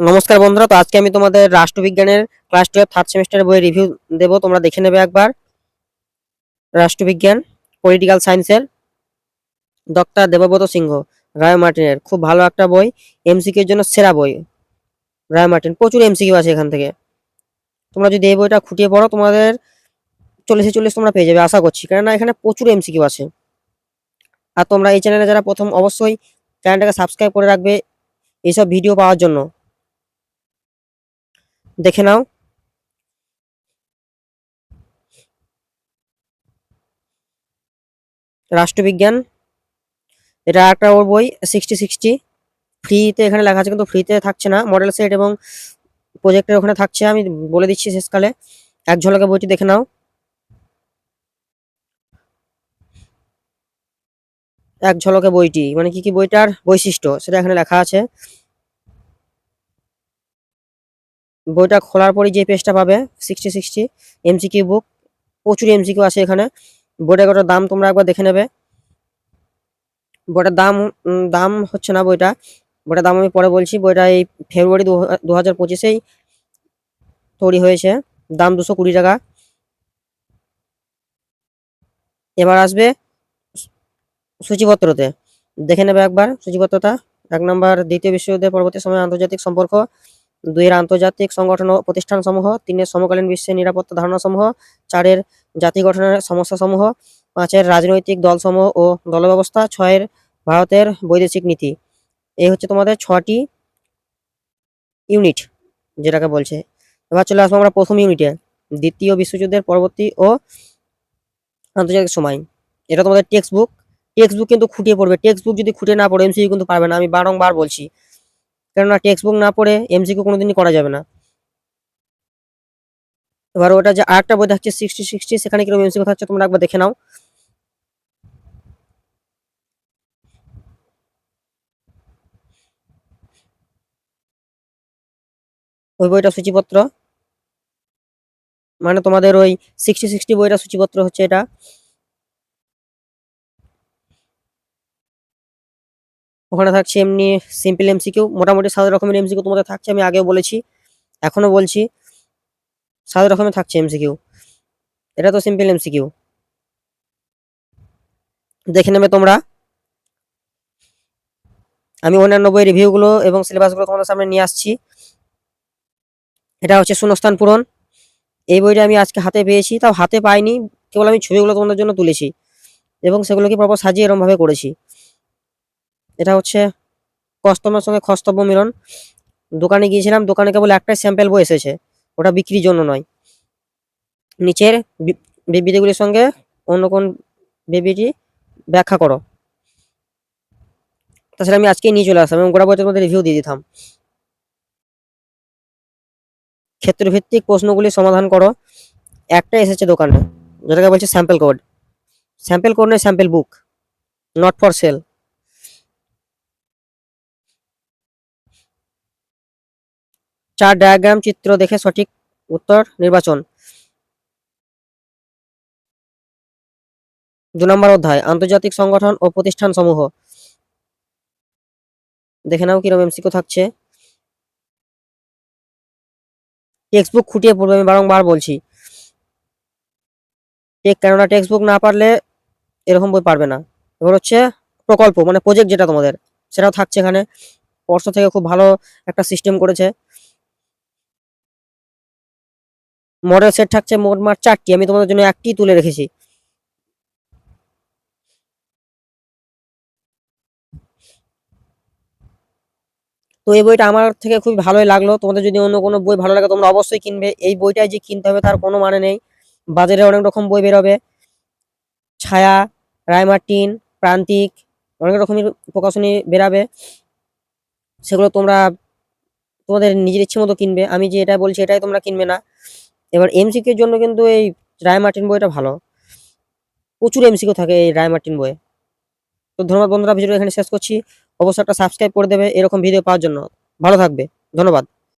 নমস্কার বন্ধুরা, তো আজকে আমি তোমাদের রাষ্ট্রবিজ্ঞানের ক্লাস টুয়েলভ থার্ড সেমিস্টারের বই রিভিউ দেব, তোমরা দেখে নেবে একবার। রাষ্ট্রবিজ্ঞান পলিটিক্যাল সায়েন্সের ডক্টর দেবব্রত সিংহ, রায় মার্টিনের। খুব ভালো একটা বই এমসিকিউ এর জন্য সেরা বই। রায় মার্টিন, প্রচুর এমসিকিউ আছে এখান থেকে। তোমরা যদি এই বইটা খুঁটিয়ে পড়ো, তোমাদের চল্লিশে চল্লিশ তোমরা পেয়ে যাবে, আশা করছি। কেননা এখানে প্রচুর এমসিকিউ আছে। আর তোমরা এই চ্যানেলে যারা প্রথম, অবশ্যই চ্যানেলটাকে সাবস্ক্রাইব করে রাখবে, এইসব ভিডিও পাওয়ার জন্য। দেখে নাও। রাষ্ট্রবিজ্ঞান, এটা একটা ওর বই সিক্সটি সিক্সটি ফ্রিতে এখানে লেখা আছে, কিন্তু ফ্রিতে থাকছে না। মডেল সেট এবং প্রজেক্টের ওখানে থাকছে, আমি বলে দিচ্ছি শেষকালে। এক ঝলকে বইটি দেখে নাও। এক ঝলকে বইটি মানে কি কি বইটার বৈশিষ্ট্য, সেটা এখানে লেখা আছে। বইটা খোলার পরই যে পেজটা পাবে সিক্সটি সিক্সটি এমসিকিউ বুক প্রচুর এমসিকিউ আছে এখানে। বইটার কত দাম তোমরা একবার দেখে নেবে। বইটার দাম দাম হচ্ছে না বইটা। বইটার দাম আমি পরে বলছি। বইটা এই ফেব্রুয়ারি দু হাজার পঁচিশেই তৈরি হয়েছে। দাম দুশো কুড়ি টাকা। এবার আসবে সূচিপত্রতে। দেখে নেবে একবার সূচিপত্রটা। এক নম্বর, দ্বিতীয় বিশ্বযুদ্ধের পরবর্তী সময়ে আন্তর্জাতিক সম্পর্ক। দুইয়ের আন্তর্জাতিক সংগঠন ও প্রতিষ্ঠান সমূহ তিনের সমকালীন বিশ্বের নিরাপত্তা ধারণা সমূহ চারের জাতি গঠনের সমস্যা সমূহ পাঁচের রাজনৈতিক দলসমূহ ও দলব্যবস্থা, ছয়ের ভারতের বৈদেশিক নীতি। এই হচ্ছে তোমাদের ছটি ইউনিট যেটাকে বলছে। এবার চলে আসব আমরা প্রথম ইউনিটে, দ্বিতীয় বিশ্বযুদ্ধের পরবর্তী ও আন্তর্জাতিক সময়। এটা তোমাদের টেক্সট বুক টেক্সট বুক কিন্তু খুঁটিয়ে পড়বে। টেক্সট বুক যদি খুঁটিয়ে না পড়ে এমসিকিউ কিন্তু পারবে না। আমি বারংবার বলছি কেননা টেক্সট বুক না পড়ে এমসিকিউ কোনোদিনই করা যাবে না। এবার ওটা যে আরেকটা বই থাকছে সিক্সটি সিক্সটি সেখানে কীরকম এমসিকিউ থাকছে তোমরা একবার দেখে নাও। ওই বইটা সূচিপত্র। মানে তোমাদের ওই সিক্সটি সিক্সটি বইটা সূচিপত্র হচ্ছে এটা। ওখানে থাকছে এমনি সিম্পল এমসিকিউ মোটামুটি সাত রকমের এমসিকিউ তোমাদের থাকছে, আমি আগেও বলেছি, এখনও বলছি, সাত রকমের থাকছে এমসিকিউ এটা তো সিম্পল এমসিকিউ দেখে নেবে তোমরা। আমি অন্যান্য বই রিভিউগুলো এবং সিলেবাসগুলো তোমাদের সামনে নিয়ে আসছি। এটা হচ্ছে শূন্যস্থান পূরণ এই বইটা আমি আজকে হাতে পেয়েছি, তাও হাতে পাইনি, কেবল আমি ছবিগুলো তোমাদের জন্য তুলেছি এবং সেগুলোকে প্রপার সাজিয়ে এরমভাবে করেছি। এটা হচ্ছে কস্তমের সঙ্গে খস্তব্য মিলন। দোকানে গিয়েছিলাম, দোকানে কেবল একটাই স্যাম্পেল বই এসেছে, ওটা বিক্রির জন্য নয়। নিচের বিবৃতিগুলির সঙ্গে অন্য কোন বিবৃতি ব্যাখ্যা করো। তাছাড়া আমি আজকেই নিয়ে চলে আসলাম এবং গোটা বইটার মধ্যে রিভিউ দিয়ে দিতাম। ক্ষেত্রভিত্তিক প্রশ্নগুলি সমাধান করো। একটা এসেছে দোকানে, যেটাকে বলছে স্যাম্পেল কোড স্যাম্পেল কোড নয় sample book not for sale চার ডায়াগ্রাম চিত্র দেখে সঠিক উত্তর, নির্বাচন। দু নম্বর অধ্যায়, আন্তর্জাতিক সংগঠন ও প্রতিষ্ঠান সমূহ দেখে নাও কীরকম এমসিকিউ থাকছে। টেক্সট বুক খুঁটিয়ে পড়বে আমি বারংবার বলছি। কেননা টেক্সট বুক না পারলে এরকম বই পারবে না। এবার হচ্ছে প্রকল্প মানে প্রজেক্ট যেটা তোমাদের, সেটাও থাকছে এখানে। পর্ষদ থেকে খুব ভালো একটা সিস্টেম করেছে। মডেল সেট থাকছে মোট মোটমাট চারটি, আমি তোমাদের জন্য একটি তুলে রেখেছি। তো এই বইটা আমার থেকে খুবই ভালোই লাগল। তোমাদের যদি অন্য কোনো বই ভালো লাগে, তোমরা অবশ্যই কিনবে। এই বইটাই যে কিনতে হবে, তার কোনো মানে নেই। বাজারে অনেক রকম বই বেরোবে। ছায়া, রায়মার্টিন, প্রান্তিক, অনেক রকমের প্রকাশনী বেরাবে। সেগুলো তোমরা তোমাদের নিজের ইচ্ছে মতো কিনবে। আমি যে এটা বলছি, এটাই তোমরা কিনবে না। এবার এমসিকিউর জন্য কিন্তু এই রায় মার্টিন বইটা ভালো। প্রচুর এমসিকিউ থাকে এই রায় মার্টিন বইয়ে। তো ধন্যবাদ বন্ধুরা ভিডিও এখানে শেষ করছি। অবশ্যই একটা সাবস্ক্রাইব করে দেবে এরকম ভিডিও পাওয়ার জন্য। ভালো থাকবে। ধন্যবাদ।